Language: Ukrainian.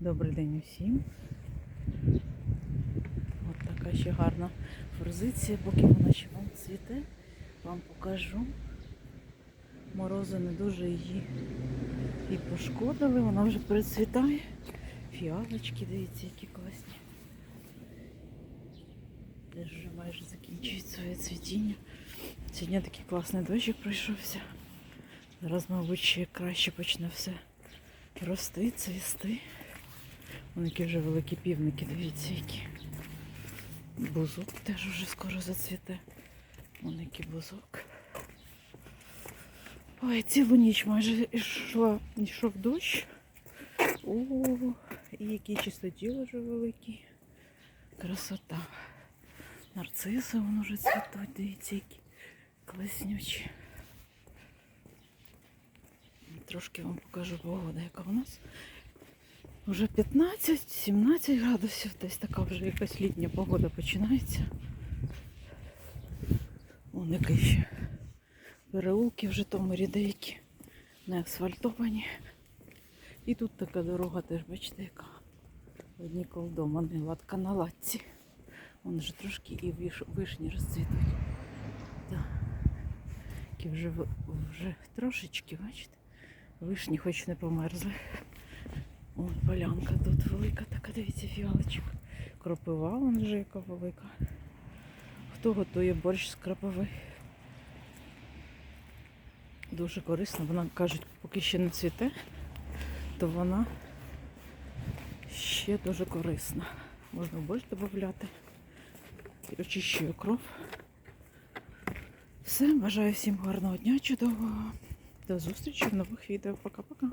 Добрий день усім. От така ще гарна форзиція, поки вона ще вам цвіте, вам покажу. Морози не дуже її і пошкодили, вона вже перецвітає. Фіалочки, дивіться, які класні. Теж вже майже закінчують своє цвітіння. Сьогодні такий класний дощик пройшовся. Зараз, мабуть, ще краще почне все рости, цвісти. Вон які вже великі півники, дивіться, які. Бузок теж уже скоро зацвіте. Вон який бузок. Ой, цілу ніч майже йшла, йшов дощ. О, і який чистотіл вже великий. Красота. Нарциси вон уже цвітуть, дивіться, які класнючі. Трошки вам покажу погоду, яка у нас. Уже 15-17 градусів, десь така вже якась літня погода починається. Вон який ще переулки в Житомирі деякі не асфальтовані. І тут така дорога теж, бачите, яка одні колдома, не латка на латці. Вон вже трошки і виш, вишні розцвітуть. Так. Які вже, вже трошечки, бачите, вишні хоч не померзли. Вон полянка тут велика, така дивіться, фіалочок. Кропива вон вже яка велика. Хто готує борщ з кропиви? Дуже корисно. Вона кажуть, поки ще не цвіте, то вона ще дуже корисна. Можна в борщ додати. Очищує кров. Все, бажаю всім гарного дня, чудового. До зустрічі в нових відео. Пока-пока.